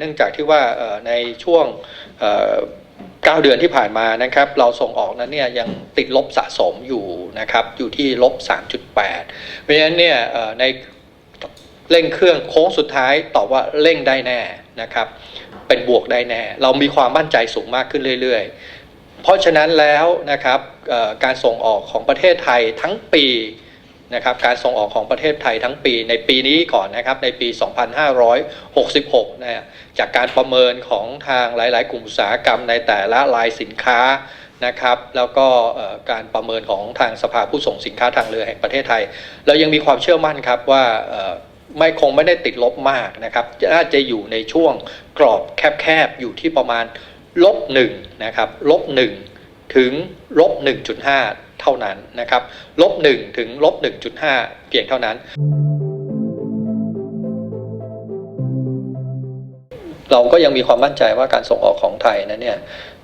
เนื่องจากที่ว่าในช่วงเอ่อ9เดือนที่ผ่านมานะครับ เราส่งออกนั้นเนี่ยยังติดลบสะสมอยู่นะครับ อยู่ที่ลบ 3.8 เพราะฉะนั้นเนี่ยในเร่งเครื่องโค้งสุดท้ายตอบว่าเร่งได้แน่นะครับ เป็นบวกได้แน่ เรามีความมั่นใจสูงมากขึ้นเรื่อย ๆ เพราะฉะนั้นแล้วนะครับการส่งออกของประเทศไทยทั้งปี นะครับการส่งออกของประเทศไทยทั้งปีในปีนี้ก่อนนะครับในปี 2566นะจากการประเมินของทางหลาย ๆ กลุ่มอุตสาหกรรมในแต่ละรายสินค้านะครับแล้วก็การประเมินของทางสภาผู้ส่งสินค้าทางเรือแห่งประเทศไทย เรายังมีความเชื่อมั่นครับว่าไม่คงไม่ได้ติดลบมากนะครับน่าจะอยู่ในช่วงกรอบแคบๆ อยู่ที่ประมาณลบหนึ่งนะครับลบหนึ่งถึงลบ1.5 เท่านั้นนะครับลบ1ถึงลบ1.5 เพียงเท่านั้น เราก็ยังมีความมั่นใจว่าการส่งออกของไทยนั้นเนี่ย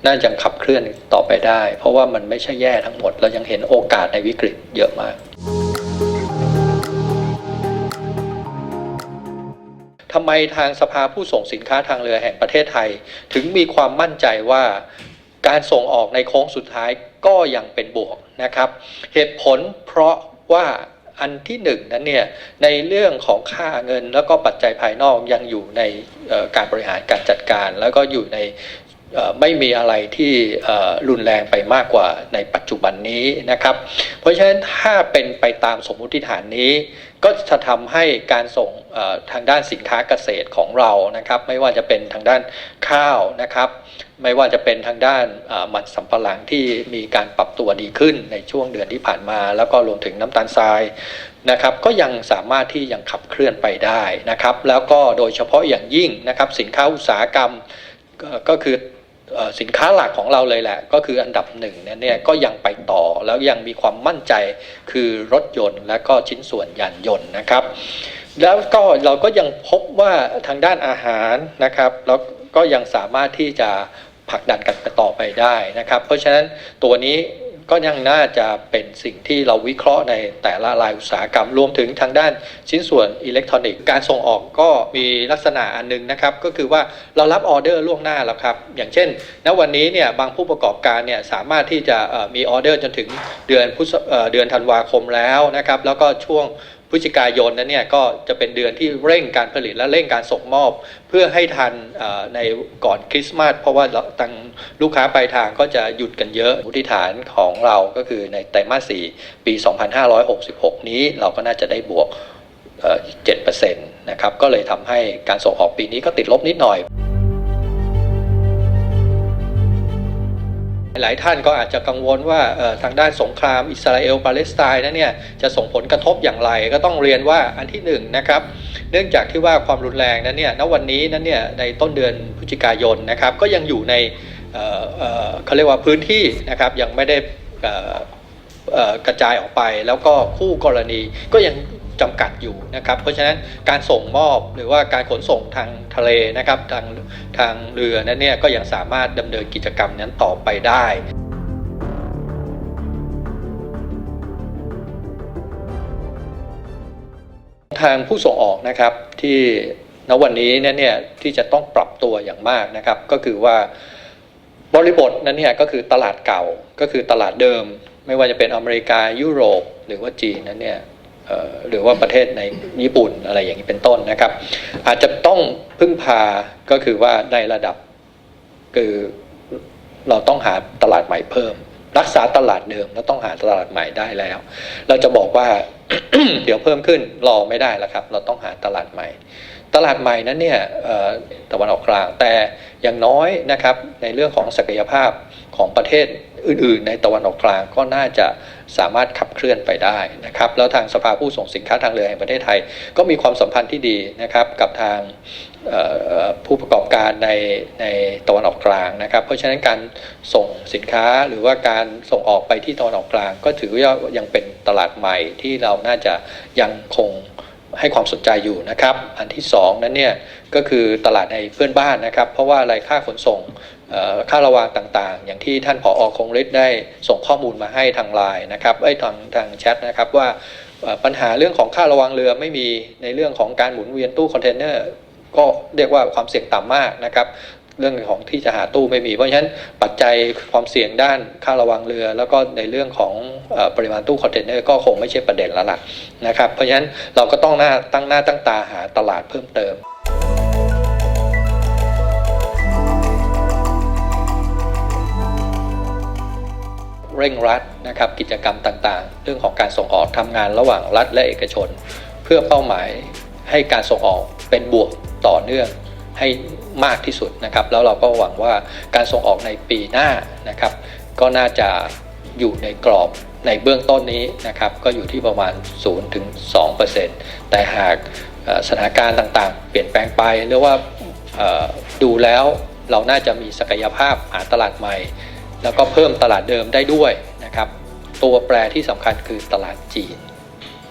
น่าจะขับเคลื่อนต่อไปได้ เพราะว่ามันไม่ใช่แย่ทั้งหมด เรายังเห็นโอกาสในวิกฤตเยอะมากทำไมทางสภาผู้ส่งสินค้าทางเรือแห่งประเทศไทย ถึงมีความมั่นใจว่าการส่งออกในโค้งสุดท้าย ก็ยังเป็นบวกนะครับ เหตุผลเพราะว่าอันที่หนึ่งนั้นเนี่ยในเรื่องของค่าเงินแล้วก็ปัจจัยภายนอกยังอยู่ในการบริหารการจัดการ แล้วก็อยู่ในไม่มีอะไรที่รุนแรงไปมากกว่าในปัจจุบันนี้นะครับ เพราะฉะนั้นถ้าเป็นไปตามสมมุติฐานนี้ ก็จะทำให้การส่งทางด้านสินค้าเกษตรของเรานะครับ ไม่ว่าจะเป็นทางด้านข้าวนะครับ ไม่ว่าจะเป็นทางด้านมันสำปะหลังที่มีการปรับตัวดีขึ้นในช่วงเดือนที่ผ่านมา แล้วก็รวมถึงน้ำตาลทรายนะครับก็ยังสามารถที่ยังขับเคลื่อนไปได้นะครับ แล้วก็โดยเฉพาะอย่างยิ่งนะครับสินค้าอุตสาหกรรมก็คือสินค้าหลักของเราเลยแหละ ก็คืออันดับหนึ่งเนี่ยเนี่ยก็ยังไปต่อแล้วยังมีความมั่นใจคือรถยนต์ และก็ชิ้นส่วนยานยนต์นะครับ แล้วก็เราก็ยังพบว่าทางด้านอาหารนะครับแล้วก็ยังสามารถที่จะ ผลักดันกันต่อไปได้นะครับ เพราะฉะนั้นตัวนี้ก็ยังน่าจะเป็นสิ่งที่เราวิเคราะห์ในแต่ละรายอุตสาหกรรม รวมถึงทางด้านชิ้นส่วนอิเล็กทรอนิกส์การส่งออกก็มีลักษณะอันหนึงนะครับ ก็คือว่าเรารับออเดอร์ล่วงหน้าแล้วครับ อย่างเช่น ณวันนี้เนี่ยบางผู้ประกอบการเนี่ยสามารถที่จะมีออเดอร์จนถึงเดือนพฤษเดือนธันวาคมแล้วนะครับ แล้วก็ช่วง พฤศจิกายนนั้นเนี่ยก็จะเป็นเดือนที่เร่งการผลิตและเร่งการส่งมอบ เพื่อให้ทันในก่อนคริสต์มาสเพราะว่าเราทางลูกค้าปลายทางก็จะหยุดกันเยอะมุติฐานของเราก็คือในไตรมาส 4 ปี 2566 นี้เราก็น่าจะได้บวกเอ่อ7%นะครับก็เลยทำให้การส่งออกปีนี้ก็ติดลบนิดหน่อย หลายท่านก็อาจจะกังวลว่าทางด้านสงครามอิสราเอลปาเลสไตน์นั้นเนี่ยจะส่งผลกระทบอย่างไรก็ต้องเรียนว่าอันที่หนึ่งนะครับเนื่องจากที่ว่าความรุนแรงนั้นเนี่ยณวันนี้นั้นเนี่ยในต้นเดือนพฤศจิกายนนะครับก็ยังอยู่ในเเเขาเรียกว่าพื้นที่นะครับยังไม่ได้กระจายออกไปแล้วก็คู่กรณีก็ยัง จำกัดอยู่นะครับ เพราะฉะนั้นการส่งมอบหรือว่าการขนส่งทางทะเลนะครับทางทางเรือนั้นเนี่ยก็ยังสามารถดำเนินกิจกรรมนั้นต่อไปได้ทางผู้ส่งออกนะครับที่ณวันนี้เนี่ยเนี่ยที่จะต้องปรับตัวอย่างมากนะครับก็คือว่าบริบทนั้นเนี่ยก็คือตลาดเก่าก็คือตลาดเดิม ไม่ว่าจะเป็นอเมริกายุโรป หรือว่าจีนนั้นเนี่ย หรือว่าประเทศในญี่ปุ่นอะไรอย่างนี้เป็นต้นนะครับ อาจจะต้องพึ่งพาก็คือว่าในระดับคือเราต้องหาตลาดใหม่เพิ่ม รักษาตลาดเดิมแล้วต้องหาตลาดใหม่ได้แล้ว เราจะบอกว่าเดี๋ยวเพิ่มขึ้นรอไม่ได้แล้วครับ เราต้องหาตลาดใหม่ ตลาดใหม่นั้นเนี่ยตะวันออกกลางแต่ อย่างน้อยนะครับในเรื่องของศักยภาพของประเทศอื่น ๆ ในตะวันออกกลางก็น่าจะสามารถขับเคลื่อนไปได้นะครับแล้วทางสภาผู้ส่งสินค้าทางเรือแห่งประเทศไทย ก็มีความสัมพันธ์ที่ดีนะครับกับทางผู้ประกอบการในในตะวันออกกลางนะครับ เพราะฉะนั้นการส่งสินค้าหรือว่าการส่งออกไปที่ตะวันออกกลาง ก็ถือว่ายังเป็นตลาดใหม่ที่เราน่าจะยังคง ให้ความสนใจอยู่นะครับ อันที่สองนั้นเนี่ยก็คือตลาดในเพื่อนบ้านนะครับ เพราะว่าอะไรายค่าขนส่งค่าระวางต่างๆ อย่างที่ท่านผออคงฤทธิ์ได้ส่งข้อมูลมาให้ทางไลน์นะครับไอ้ทางทางแชทนะครับว่าปัญหาเรื่องของค่าระวางเรือไม่มีในเรื่องของการหมุนเวียนตู้คอนเทนเนอร์ก็เรียกว่าความเสี่ยงต่ำมากนะครับ เรื่องของที่จะหาตู้ไม่มี เพราะฉะนั้นปัจจัยความเสี่ยงด้านค่าระวังเรือ แล้วก็ในเรื่องของอปริมาณตู้คอนเทนเนอร์ก็คงไม่ใช่ประเด็นแล้วล่ะนะครับ เพราะฉะนั้นเราก็ต้องหน้าตั้งหน้าตั้งตาหาตลาดเพิ่มเติมเร่งรัดนะครับกิจกรรมต่างๆ เรื่องของการส่งออกทำงานระหว่างรัฐและเอกชน เพื่อเป้าหมายให้การส่งออกเป็นบวกต่อเนื่อง ให้มากที่สุดนะครับ แล้วเราก็หวังว่าการส่งออกในปีหน้านะครับ ก็น่าจะอยู่ในกรอบในเบื้องต้นนี้นะครับ ก็อยู่ที่ประมาณ 0 ถึง 2 แต่หากสถานการณ์ต่างๆ เปลี่ยนแปลงไปหรือว่าดูแล้วเราน่าจะมีศักยภาพหาตลาดใหม่ แล้วก็เพิ่มตลาดเดิมได้ด้วยนะครับ ตัวแปรที่สำคัญคือตลาดจีน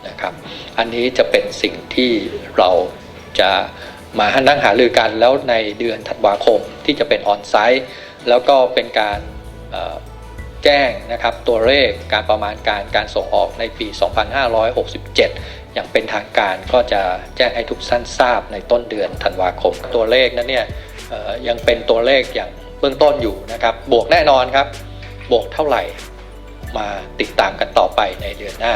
นะครับ อันนี้จะเป็นสิ่งที่เราจะ มานั่งหารือกันแล้วในเดือนธันวาคมที่จะเป็นออนไซต์แล้วก็เป็นการแจ้งนะครับตัวเลขการประมาณการการส่งออกในปี 2567 อย่างเป็นทางการก็จะแจ้งให้ทุกท่านทราบในต้นเดือนธันวาคม ตัวเลขนั้นเนี่ยยังเป็นตัวเลขอย่างเบื้องต้นอยู่นะครับ บวกแน่นอนครับ บวกเท่าไหร่มาติดตามกันต่อไปในเดือนหน้า